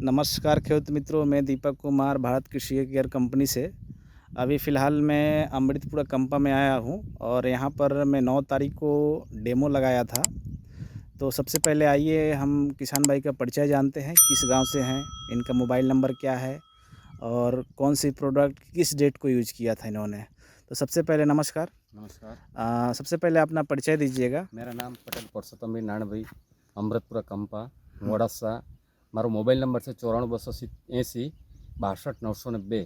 नमस्कार खेत मित्रों मैं दीपक कुमार भारत कृषि केयर कंपनी से। अभी फ़िलहाल मैं अमृतपुरा कंपा में आया हूँ और यहाँ पर मैं नौ तारीख को डेमो लगाया था। तो सबसे पहले आइए हम किसान भाई का परिचय जानते हैं किस गाँव से हैं इनका मोबाइल नंबर क्या है और कौन सी प्रोडक्ट किस डेट को यूज़ किया था इन्होंने। तो सबसे पहले नमस्कार। नमस्कार। आ, सबसे पहले अपना परिचय दीजिएगा। मेरा नाम पटेल परसोत्तम नारायण भाई अमृतपुरा कंपा मोड़सा મારો મોબાઈલ નંબર છે ચોરાણું બસો એંસી બાસઠ નવસો ને બે.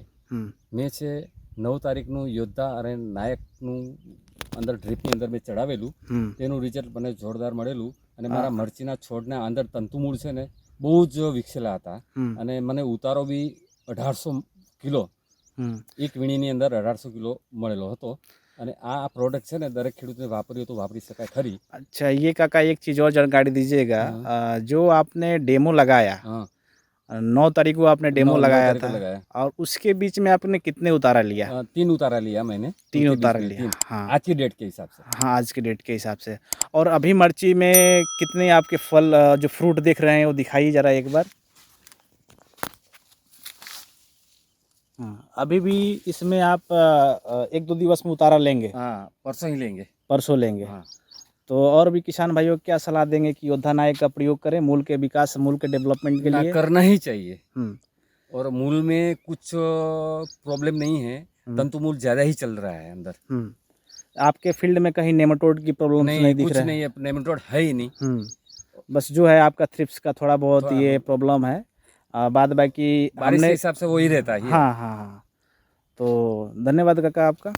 મેં છે નવ તારીખનું યોદ્ધા અને નાયકનું અંદર ડ્રીપની અંદર મેં ચડાવેલું તેનું રિઝલ્ટ મને જોરદાર મળેલું અને મારા મરચીના છોડના અંદર તંતુમૂળ છે ને બહુ જ વિકસેલા હતા. અને મને ઉતારો બી અઢારસો કિલો એક વીણીની અંદર અઢારસો કિલો મળેલો હતો. અને આ પ્રોડક્ટ છે ને દરેક ખેડૂતને વાપર્યું તો વાપરી શકાય ખરી अच्छा ये काका एक चीज़ और जानकारी दीजिएगा हाँ। आ, जो आपने डेमो लगाया હા नौ तारीख को आपने डेमो नौ- नौ लगाया तारीख को था लगाया और उसके बीच में आपने कितने उतारा लिया अ, तीन उतारा लिया मैंने तीन उनके बीच उतारा में, लिया तीन। हाँ आज की डेट के हिसाब से हाँ आज के डेट के हिसाब से और अभी मिर्ची में कितने आपके फल अ, जो फ्रूट दिख रहे हैं वो दिखाइए ज़रा एक बार अभी भी इसमें आप एक दो दिवस में उतारा लेंगे। हाँ परसों ही लेंगे। परसों लेंगे। हाँ। तो और भी किसान भाइयों क्या सलाह देंगे कि योद्धा नायक का प्रयोग करें मूल के विकास मूल के डेवलपमेंट के लिए? करना ही चाहिए। हम्म, और मूल में कुछ प्रॉब्लम नहीं है। हम्म। तंतु मूल ज़्यादा ही चल रहा है अंदर। हम्म। आपके फ़ील्ड में कहीं नेमाटोड की प्रॉब्लम नहीं, नहीं दिख रहा है? नहीं है। नेमेटोड है ही नहीं। बस जो है आपका थ्रिप्स का थोड़ा बहुत थोड़ा ये प्रॉब्लम है। बाद बाकी हिसाब से वही रहता है हाँ हाँ हाँ। तो धन्यवाद काका आपका।